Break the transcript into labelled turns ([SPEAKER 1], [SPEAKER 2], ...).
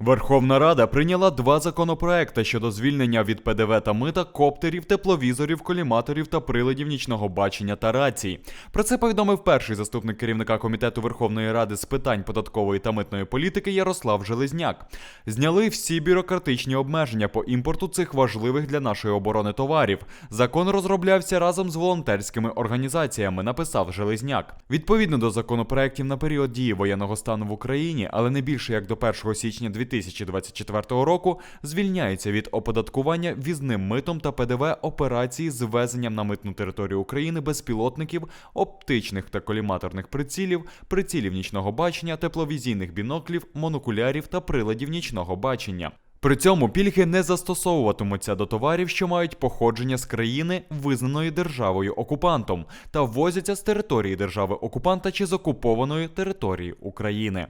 [SPEAKER 1] Верховна Рада прийняла два законопроекти щодо звільнення від ПДВ та мита коптерів, тепловізорів, коліматорів та приладів нічного бачення та рацій. Про це повідомив перший заступник керівника комітету Верховної Ради з питань податкової та митної політики Ярослав Железняк. Зняли всі бюрократичні обмеження по імпорту цих важливих для нашої оборони товарів. Закон розроблявся разом з волонтерськими організаціями, написав Железняк. Відповідно до законопроєктів на період дії воєнного стану в Україні, але не більше як до 1 січня 2024 року, звільняється від оподаткування візним митом та ПДВ операції з ввезенням на митну територію України безпілотників, оптичних та коліматорних прицілів, прицілів нічного бачення, тепловізійних біноклів, монокулярів та приладів нічного бачення. При цьому пільги не застосовуватимуться до товарів, що мають походження з країни, визнаної державою окупантом, та ввозяться з території держави окупанта чи з окупованої території України.